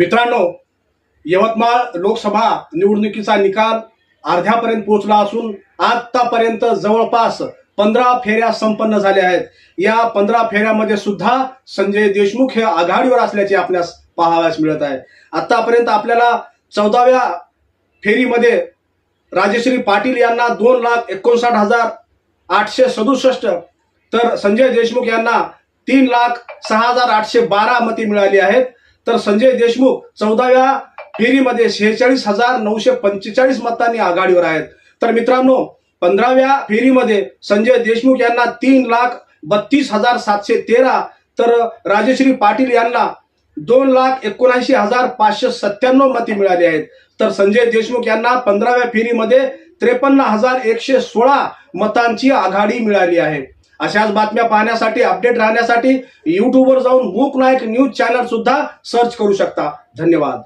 मित्रांनो यवतमाळ लोकसभा निवडणुकीचा निकाल अर्ध्यापर्यंत पोहोचला असून आतापर्यंत जवळपास पंधरा फेऱ्या संपन्न झाल्या आहेत. या पंधरा फेऱ्यामध्ये सुद्धा संजय देशमुख हे आघाडीवर असल्याचे आपल्यास पाहावयास मिळत आहे. आतापर्यंत आपल्याला चौदाव्या फेरीमध्ये राजेश्री पाटील यांना दोन लाख एकोणसाठ हजार आठशे सदुसष्ट तर संजय देशमुख यांना तीन लाख सहा हजार आठशे बारा मते मिळाली आहेत. तर संजय देशमुख चौदाव्या फेरीमध्ये शेहेचाळीस हजार नऊशे पंचेचाळीस मतांनी आघाडीवर आहेत. तर मित्रांनो पंधराव्या फेरीमध्ये संजय देशमुख यांना तीन लाख बत्तीस हजार सातशे तेरा तर राजश्री पाटील यांना दोन लाख एकोणऐंशी हजार पाचशे सत्त्याण्णव मते मिळाली आहेत. तर संजय देशमुख यांना पंधराव्या फेरीमध्ये त्रेपन्न हजार एकशे सोळा मतांची आघाडी मिळाली आहे. अशाच बातम्या पाहण्यासाठी अपडेट राहण्यासाठी युट्यूबवर जाऊन बुक नायक न्यूज चॅनल सुद्धा सर्च करू शकता. धन्यवाद.